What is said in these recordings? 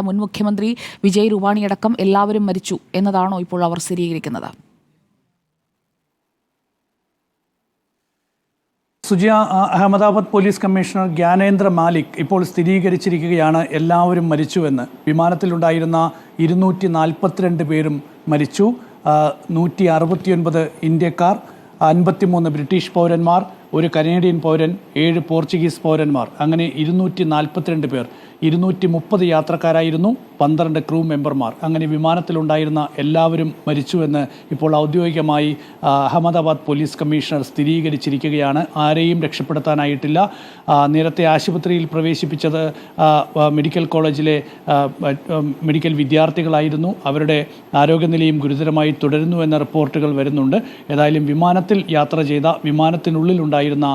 മുൻ മുഖ്യമന്ത്രി വിജയ് രൂപാണിയടക്കം എല്ലാവരും മരിച്ചു എന്നതാണോ ഇപ്പോൾ അവർ സ്ഥിരീകരിക്കുന്നത്? സുജിയ അഹമ്മദാബാദ് പോലീസ് കമ്മീഷണർ ജ്ഞാനേന്ദ്ര മാലിക് ഇപ്പോൾ സ്ഥിരീകരിച്ചിരിക്കുകയാണ്. എല്ലാവരും മരിച്ചുവെന്ന്. വിമാനത്തിലുണ്ടായിരുന്ന ഇരുന്നൂറ്റി നാൽപ്പത്തിരണ്ട് പേരും മരിച്ചു. നൂറ്റി അറുപത്തിയൊൻപത് ഇന്ത്യക്കാർ അൻപത്തിമൂന്ന് ബ്രിട്ടീഷ് പൗരന്മാർ ഒരു കനേഡിയൻ പൗരൻ ഏഴ് പോർച്ചുഗീസ് പൗരന്മാർ അങ്ങനെ ഇരുന്നൂറ്റി നാൽപ്പത്തിരണ്ട് പേർ. ഇരുന്നൂറ്റി മുപ്പത് യാത്രക്കാരായിരുന്നു പന്ത്രണ്ട് ക്രൂ മെമ്പർമാർ. അങ്ങനെ വിമാനത്തിലുണ്ടായിരുന്ന എല്ലാവരും മരിച്ചുവെന്ന് ഇപ്പോൾ ഔദ്യോഗികമായി അഹമ്മദാബാദ് പോലീസ് കമ്മീഷണർ സ്ഥിരീകരിച്ചിരിക്കുകയാണ്. ആരെയും രക്ഷപ്പെടുത്താനായിട്ടില്ല. നേരത്തെ ആശുപത്രിയിൽ പ്രവേശിപ്പിച്ചത് മെഡിക്കൽ കോളേജിലെ മെഡിക്കൽ വിദ്യാർത്ഥികളായിരുന്നു. അവരുടെ ആരോഗ്യനിലയും ഗുരുതരമായി തുടരുന്നു എന്ന റിപ്പോർട്ടുകൾ വരുന്നുണ്ട്. ഏതായാലും വിമാനത്തിൽ യാത്ര ചെയ്ത വിമാനത്തിനുള്ളിൽ ഉണ്ടായിരുന്ന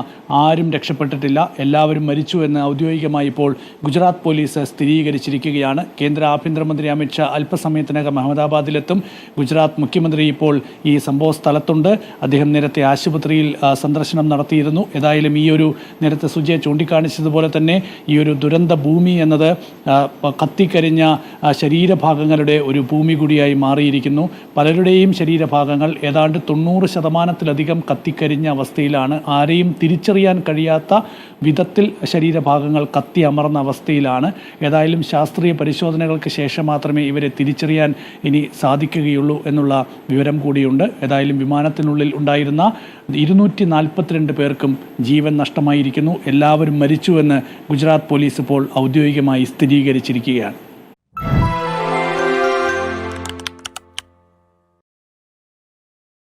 ആരും രക്ഷപ്പെട്ടിട്ടില്ല. എല്ലാവരും മരിച്ചു എന്ന് ഔദ്യോഗികമായി ഇപ്പോൾ ഗുജറാത്ത് പോലീസ് സ്ഥിരീകരിച്ചിരിക്കുകയാണ്. കേന്ദ്ര ആഭ്യന്തരമന്ത്രി അമിത്ഷാ അല്പസമയത്തിനകം അഹമ്മദാബാദിലെത്തും. ഗുജറാത്ത് മുഖ്യമന്ത്രി ഇപ്പോൾ ഈ സംഭവ സ്ഥലത്തുണ്ട്. അദ്ദേഹം നേരത്തെ ആശുപത്രിയിൽ സന്ദർശനം നടത്തിയിരുന്നു. ഏതായാലും ഈ ഒരു നേരത്തെ സുജയ ചൂണ്ടിക്കാണിച്ചതുപോലെ തന്നെ ഈ ഒരു ദുരന്ത ഭൂമി എന്നത് കത്തിക്കരിഞ്ഞ ശരീരഭാഗങ്ങളുടെ ഒരു ഭൂമി കൂടിയായി മാറിയിരിക്കുന്നു. പലരുടെയും ശരീരഭാഗങ്ങൾ ഏതാണ്ട് തൊണ്ണൂറ് ശതമാനത്തിലധികം കത്തിക്കരിഞ്ഞ അവസ്ഥയിലാണ്. ആരെയും തിരിച്ചറിയാൻ കഴിയാത്ത വിധത്തിൽ ശരീരഭാഗങ്ങൾ കത്തി അമർന്ന അവസ്ഥയിലാണ്. ഏതായാലും ശാസ്ത്രീയ പരിശോധനകൾക്ക് ശേഷം മാത്രമേ ഇവരെ തിരിച്ചറിയാൻ ഇനി സാധിക്കുകയുള്ളൂ എന്നുള്ള വിവരം കൂടിയുണ്ട്. ഏതായാലും വിമാനത്തിനുള്ളിൽ ഉണ്ടായിരുന്ന ഇരുന്നൂറ്റി നാൽപ്പത്തിരണ്ട് പേർക്കും ജീവൻ നഷ്ടമായിരിക്കുന്നു. എല്ലാവരും മരിച്ചുവെന്ന് ഗുജറാത്ത് പോലീസ് ഇപ്പോൾ ഔദ്യോഗികമായി സ്ഥിരീകരിച്ചിരിക്കുകയാണ്.